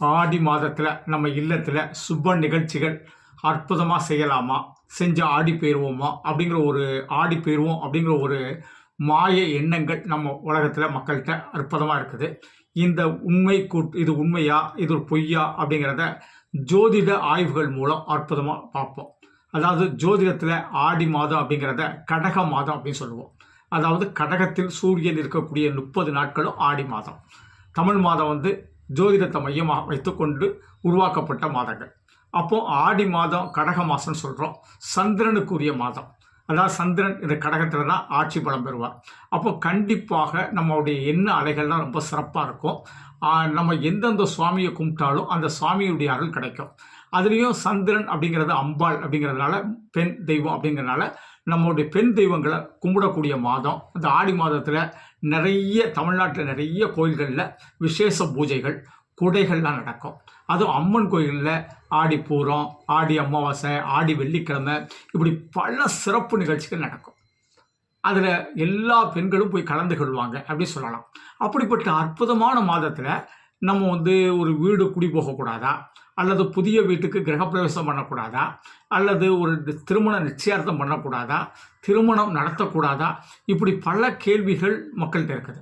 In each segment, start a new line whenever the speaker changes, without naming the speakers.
ஆடி மாதத்தில் நம்ம இல்லத்தில் சுப நிகழ்ச்சிகள் அற்புதமாக செய்யலாமா? செஞ்சு ஆடி போயிடுவோமா அப்படிங்கிற ஒரு ஆடி போயிடுவோம் அப்படிங்கிற ஒரு மாய எண்ணங்கள் நம்ம உலகத்தில் மக்கள்கிட்ட அற்புதமாக இருக்குது. இந்த உண்மை கூட் இது உண்மையா? இது ஒரு பொய்யா? அப்படிங்கிறத ஜோதிட ஆய்வுகள் மூலம் அற்புதமாக பார்ப்போம். அதாவது ஜோதிடத்தில் ஆடி மாதம் அப்படிங்கிறத கடக மாதம் அப்படின்னு சொல்லுவோம். அதாவது கடகத்தில் சூரியன் இருக்கக்கூடிய முப்பது நாட்களும் ஆடி மாதம். தமிழ் மாதம் வந்து ஜோதிடத்தை மையமாக வைத்துக்கொண்டு உருவாக்கப்பட்ட மாதங்கள். அப்போது ஆடி மாதம் கடக மாதம்னு சொல்கிறோம் சந்திரனுக்குரிய மாதம். அதாவது சந்திரன் இந்த கடகத்தில் தான் ஆட்சி பலம் பெறுவார். அப்போ கண்டிப்பாக நம்மளுடைய எண்ண அலைகள்லாம் ரொம்ப சிறப்பாக இருக்கும். நம்ம எந்தெந்த சுவாமியை கும்பிட்டாலும் அந்த சுவாமியுடைய அருள் கிடைக்கும். அதுலேயும் சந்திரன் அப்படிங்கிறது அம்பாள் அப்படிங்கிறதுனால பெண் தெய்வம் அப்படிங்கிறதுனால நம்மளுடைய பெண் தெய்வங்களை கும்பிடக்கூடிய மாதம் இந்த ஆடி மாதத்தில் நிறைய தமிழ்நாட்டில் நிறைய கோயில்களில் விசேஷ பூஜைகள் குடைகள்லாம் நடக்கும். அதுவும் அம்மன் கோயிலில் ஆடி பூரம் ஆடி அமாவாசை ஆடி வெள்ளிக்கிழமை இப்படி பல சிறப்பு நிகழ்ச்சிகள் நடக்கும். அதில் எல்லா பெண்களும் போய் கலந்து கொள்வாங்க அப்படின்னு சொல்லலாம். அப்படிப்பட்ட அற்புதமான மாதத்தில் நம்ம வந்து ஒரு வீடு குடி போகக்கூடாதா அல்லது புதிய வீட்டுக்கு கிரகப்பிரவேசம் பண்ணக்கூடாதா? அல்லது ஒரு திருமண நிச்சயார்த்தம் பண்ணக்கூடாதா? திருமணம் நடத்தக்கூடாதா? இப்படி பல கேள்விகள் மக்கள்கிட்ட இருக்குது.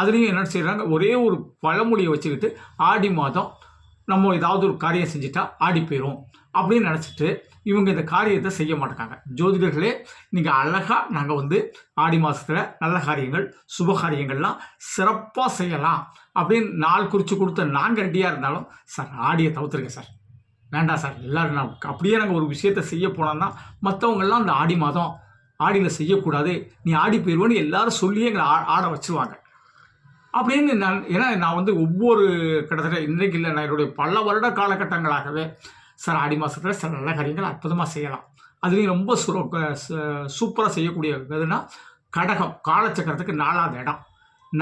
அதுலேயும் என்ன செய்கிறாங்க ஒரே ஒரு பழமொழியை வச்சுக்கிட்டு ஆடி மாதம் நம்ம ஏதாவது ஒரு காரியம் செஞ்சுட்டா ஆடி போயிடும் அப்படின்னு நினச்சிட்டு இவங்க இந்த காரியத்தை செய்ய மாட்டாங்க ஜோதிடர்களே நீங்கள் அழகாக நாங்கள் வந்து ஆடி மாதத்தில் நல்ல காரியங்கள் சுப காரியங்கள்லாம் சிறப்பாக செய்யலாம் அப்படின்னு நாள் குறித்து கொடுத்த நாங்கள் ரெடியாக இருந்தாலும் சார் ஆடியை தவிர்த்துருங்க சார். வேண்டாம் சார் எல்லோரும் நான் அப்படியே நாங்கள் ஒரு விஷயத்தை செய்ய போனோம்னா மற்றவங்கெல்லாம் அந்த ஆடி மாதம் ஆடியில் செய்யக்கூடாது. நீ ஆடி போயிடுவோன்னு எல்லாரும் சொல்லி எங்களை ஆ ஆட வச்சுருவாங்க. அப்படின்னு நான் ஏன்னா நான் வந்து ஒவ்வொரு கிட்டத்தட்ட இன்றைக்கு இல்லை நான் என்னுடைய பல வருட காலகட்டங்களாகவே சார் ஆடி மாதத்தில் சில நல்ல காரியங்கள் அற்புதமாக செய்யலாம். அதுலேயும் ரொம்ப சுர சூப்பராக செய்யக்கூடிய எதுனா கடகம் காலச்சக்கரத்துக்கு நாலாவது இடம்.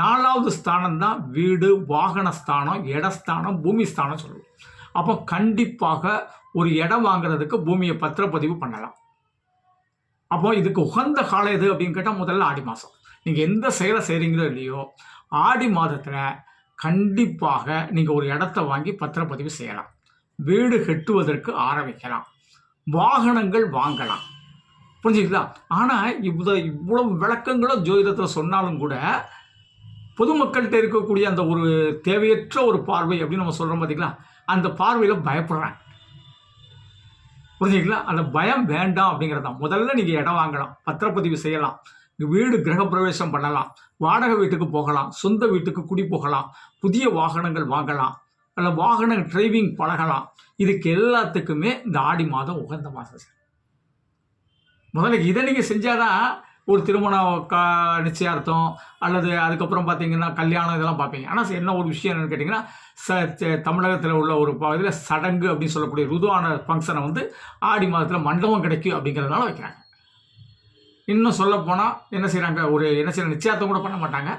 நாலாவது ஸ்தானம் தான் வீடு வாகன ஸ்தானம் இடஸ்தானம் பூமி ஸ்தானம் சொல்லுவோம். அப்போ கண்டிப்பாக ஒரு இடம் வாங்குறதுக்கு பூமியை பத்திரப்பதிவு பண்ணலாம். அப்போ இதுக்கு உகந்த காலம் எது அப்படின்னு கேட்டால் முதல்ல ஆடி மாதம் நீங்கள் எந்த செயலை செய்கிறீங்களோ இல்லையோ ஆடி மாதத்தில் கண்டிப்பாக நீங்கள் ஒரு இடத்த வாங்கி பத்திரப்பதிவு செய்யலாம். வீடு கட்டுவதற்கு ஆரம்பிக்கலாம். வாகனங்கள் வாங்கலாம். புரிஞ்சுங்களா ஆனால் இவ்வளோ இவ்வளவு விளக்கங்களும் ஜோதிடத்தில் சொன்னாலும் கூட பொதுமக்கள்கிட்ட இருக்கக்கூடிய அந்த ஒரு தேவையற்ற ஒரு பார்வை அப்படின்னு நம்ம சொல்கிறோம் பார்த்தீங்களா அந்த பார்வையில் பயப்படுறாங்க. புரிஞ்சுங்களா அந்த பயம் வேண்டாம் அப்படிங்கிறது தான் முதல்ல நீங்கள் இடம் வாங்கலாம். பத்திரப்பதிவு செய்யலாம். வீடு கிரகப்பிரவேசம் பண்ணலாம். வாடகை வீட்டுக்கு போகலாம். சொந்த வீட்டுக்கு குடி போகலாம். புதிய வாகனங்கள் வாங்கலாம். அல்ல வாகன டிரைவிங் பழகலாம். இதுக்கு எல்லாத்துக்குமே இந்த ஆடி மாதம் உகந்த மாதம் சார். முதல்ல இதை நீங்கள் செஞ்சாதான் ஒரு திருமண கா நிச்சயார்த்தம் அல்லது அதுக்கப்புறம் பார்த்தீங்கன்னா கல்யாணம் இதெல்லாம் பார்ப்பீங்க ஆனால் என்ன ஒரு விஷயம் என்னென்னு கேட்டிங்கன்னா ச தமிழகத்தில் உள்ள ஒரு பகுதியில் சடங்கு அப்படின்னு சொல்லக்கூடிய ருதுவான ஃபங்க்ஷனை வந்து ஆடி மாதத்தில் மண்டபம் கிடைக்கும் அப்படிங்கிறதுனால வைக்கிறாங்க. இன்னும் சொல்லப்போனால் என்ன செய்கிறாங்க ஒரு என்ன செய்கிற நிச்சயார்த்தம் கூட பண்ண மாட்டாங்க.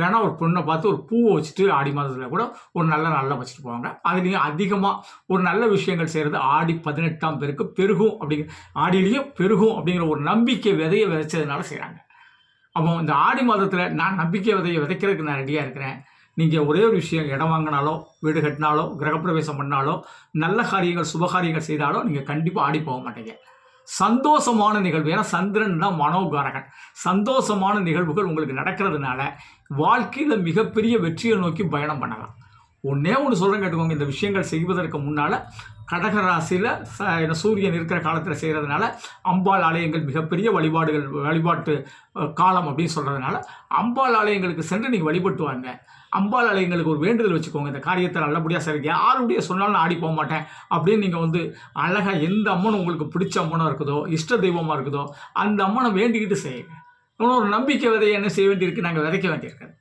வேணால் ஒரு பொண்ணை பார்த்து ஒரு பூவை வச்சுட்டு ஆடி மாதத்தில் கூட ஒரு நல்ல நாளில் வச்சுட்டு போவாங்க. அதுலேயும் அதிகமாக ஒரு நல்ல விஷயங்கள் செய்கிறது ஆடி பதினெட்டாம் பேருக்கு பெருகும் அப்படிங்கிற ஆடியிலையும் பெருகும் அப்படிங்கிற ஒரு நம்பிக்கை விதையை விதைச்சதுனால செய்கிறாங்க அப்போ இந்த ஆடி மாதத்தில் நான் நம்பிக்கை விதையை விதைக்கிறதுக்கு நான் ரெடியாக இருக்கிறேன். நீங்கள் ஒரே ஒரு விஷயம் இடம் வாங்கினாலோ வீடு கட்டினாலோ கிரகப்பிரவேசம் பண்ணாலோ நல்ல காரியங்கள் சுபகாரியங்கள் செய்தாலோ நீங்கள் கண்டிப்பாக ஆடி போக மாட்டீங்க. சந்தோஷமான நிகழ்வு. ஏன்னா சந்திரன் தான் மனோகாரகன். சந்தோஷமான நிகழ்வுகள் உங்களுக்கு நடக்கிறதுனால வாழ்க்கையில் மிகப்பெரிய வெற்றியை நோக்கி பயணம் பண்ணலாம். ஒன்றே ஒன்று சொல்கிறேன் கேட்டுக்கோங்க. இந்த விஷயங்கள் செய்வதற்கு முன்னால் கடகராசியில் ச சூரியன் இருக்கிற காலத்தில் செய்கிறதுனால அம்பாள் ஆலயங்கள் மிகப்பெரிய வழிபாடுகள் வழிபாட்டு காலம் அப்படின்னு சொல்கிறதுனால அம்பாள் ஆலயங்களுக்கு சென்று நீங்கள் வழிபட்டு வாங்க. அம்பாள் ஆலயங்களுக்கு ஒரு வேண்டுதல் வச்சுக்கோங்க. இந்த காரியத்தை நல்லபடியாக சரி யாருடைய சொன்னாலும் நான் ஆடி போக மாட்டேன் அப்படின்னு நீங்கள் வந்து அழகாக எந்த அம்மன் உங்களுக்கு பிடிச்ச அம்மனாக இருக்குதோ இஷ்ட தெய்வமாக இருக்குதோ அந்த அம்மனை வேண்டிக்கிட்டு செய்யுங்க. ஒரு நம்பிக்கை விதையை என்ன செய்ய வேண்டியிருக்கு? நாங்கள் விதைக்க வேண்டியிருக்காது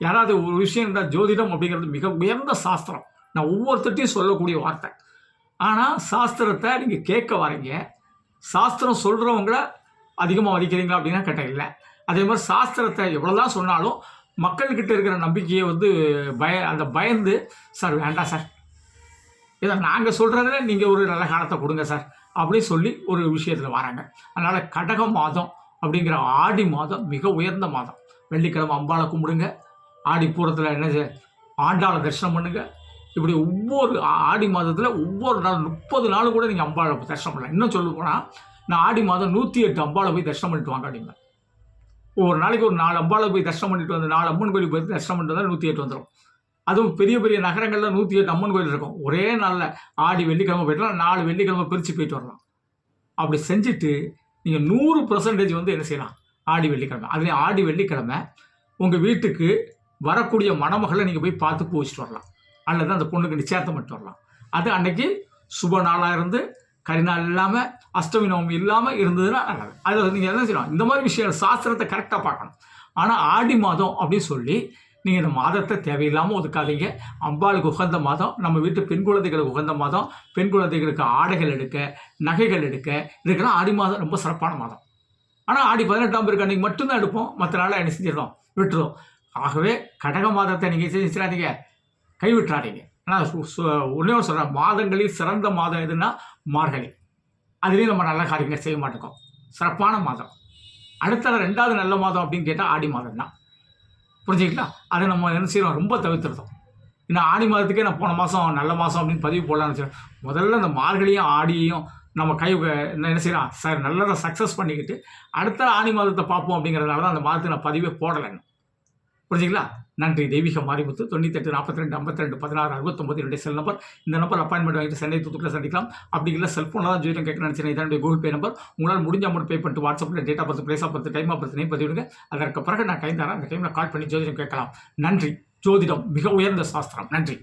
யாராவது ஒரு விஷயம் இருந்தால் ஜோதிடம் அப்படிங்கிறது மிக உயர்ந்த சாஸ்திரம். நான் ஒவ்வொருத்தட்டையும் சொல்லக்கூடிய வார்த்தை. ஆனால் சாஸ்திரத்தை நீங்கள் கேட்க வரீங்க. சாஸ்திரம் சொல்கிறவங்கள அதிகமாக மதிக்கிறீங்களா அப்படின்னா கேட்டால் இல்லை. அதே மாதிரி சாஸ்திரத்தை எவ்வளோதான் சொன்னாலும் மக்கள்கிட்ட இருக்கிற நம்பிக்கையை வந்து பய அந்த பயந்து சார் வேண்டாம் சார். இதை நாங்கள் சொல்கிறதுல நீங்கள் ஒரு நல்ல காலத்தை கொடுங்க சார். அப்படின்னு சொல்லி ஒரு விஷயத்தில் வராங்க. அதனால் கடக மாதம் அப்படிங்கிற ஆடி மாதம் மிக உயர்ந்த மாதம். வெள்ளிக்கிழமை அம்பாளை கும்பிடுங்க. ஆடி பூரத்தில் என்ன ஆண்டாளை தரிசனம் பண்ணுங்க. இப்படி ஒவ்வொரு ஆடி மாதத்தில் ஒவ்வொரு நாள் முப்பது நாள் கூட நீங்கள் அம்பாளை தரிசனம் பண்ணலாம். இன்னும் சொல்ல போனால் நான் ஆடி மாதம் நூற்றி எட்டு அம்பாளை போய் தரிசனம் பண்ணிட்டு வாங்க அப்படிங்க ஒவ்வொரு நாளைக்கு ஒரு நாலு அம்பாளை போய் தரிசனம் பண்ணிட்டு வந்து நாலு அம்மன் கோயிலுக்கு போய் தரிசனம் பண்ணிட்டு வந்தால் நூற்றி எட்டு வந்துடும் அதுவும் பெரிய பெரிய நகரங்களில் நூற்றி எட்டு அம்மன் கோயில் இருக்கும். ஒரே நாளில் ஆடி வெள்ளிக்கிழமை போயிட்டு நாலு வெள்ளிக்கிழமை பிரித்து போயிட்டு வரலாம். அப்படி செஞ்சுட்டு நீங்கள் நூறு பர்சன்டேஜ் வந்து என்ன செய்யலாம்? ஆடி வெள்ளிக்கிழமை. அதுலேயும் ஆடி வெள்ளிக்கிழமை உங்கள் வீட்டுக்கு வரக்கூடிய மணமகளை நீங்கள் போய் பார்த்து பூச்சிட்டு வரலாம். அல்லது அந்த பொண்ணுக்கு நிச்சயத்தம் பண்ணிட்டு வரலாம். அது அன்னைக்கு சுப நாளாக இருந்து கரிநாள் இல்லாமல் அஷ்டமி நவமி இல்லாமல் இருந்ததுன்னா நல்லது. அதில் நீங்கள் என்ன செய்யலாம்? இந்த மாதிரி விஷயம் சாஸ்திரத்தை கரெக்டாக பார்க்கணும். ஆனால் ஆடி மாதம் அப்படின்னு சொல்லி நீங்கள் இந்த மாதத்தை தேவையில்லாமல் ஒதுக்காதீங்க. அம்பாளுக்கு உகந்த மாதம் நம்ம வீட்டு பெண் குழந்தைகளுக்கு உகந்த மாதம் பெண் குழந்தைகளுக்கு ஆடைகள் எடுக்க நகைகள் எடுக்க இதுக்கெல்லாம் ஆடி மாதம் ரொம்ப சிறப்பான மாதம். ஆனால் ஆடி பதினெட்டாம் பேருக்கு அன்றைக்கி மட்டும்தான் எடுப்போம். மற்ற நாளில் என்ன செஞ்சிடறோம் விட்டுரும் ஆகவே கடக மாதத்தை நீங்கள் செஞ்சிடாதீங்க கைவிட்டுறாதீங்க. ஆனால் ஒன்றே ஒன்று சொல்கிறேன் மாதங்களில் சிறந்த மாதம் எதுன்னா மார்கழி. அதுலேயும் நம்ம நல்ல காரியங்கள் செய்ய மாட்டோம். சிறப்பான மாதம். அடுத்த ரெண்டாவது நல்ல மாதம் அப்படின்னு கேட்டால் ஆடி மாதம் தான் புரிஞ்சுக்கலாம் அதை நம்ம என்ன செய்யறோம்? ரொம்ப தவிர்த்துருந்தோம் இன்னும் ஆடி மாதத்துக்கே நான் போன மாதம் நல்ல மாதம் அப்படின்னு பதிவு போடலாம்னு வச்சேன் முதல்ல இந்த மார்கழியும் ஆடியையும் நம்ம கை என்ன என்ன செய்யலாம்? சார் நல்லதை சக்ஸஸ் பண்ணிக்கிட்டு அடுத்த ஆணி மாதத்தை பார்ப்போம் அப்படிங்கிறதுனால தான் அந்த மாதத்தை நான் பதிவே போடலை புரிஞ்சுங்களா நன்றி. தெய்வீக மாரிமுத்து தொண்ணூத்தெட்டு நாற்பத்தி ரெண்டு ஐம்பத்தி ரெண்டு பதினாறு அறுபத்தொம்பது என்னுடைய செல் நம்பர் இந்த நம்பர் அப்பாயின்மெண்ட் வாங்கிட்டு சென்னை தூத்துக்குள்ள சந்திக்கலாம். அப்படி இல்லை செல்ஃபோனில் தான் ஜோதிடம் கேட்க நினச்சேன் இதான் என்னுடைய கூகுள் பே நம்பர் உங்களால் முடிஞ்ச அமௌண்ட் பே பண்ணிட்டு வாட்ஸ்அப்பில் date of birth place of birth time of birth name பதிவிடுங்க. அதற்கு பிறகு நான் கைந்தாரன் அந்த டைமில் கால் பண்ணி ஜோதிடம் கேட்கலாம். நன்றி. ஜோதிடம் மிக உயர்ந்த சாஸ்திரம். நன்றி.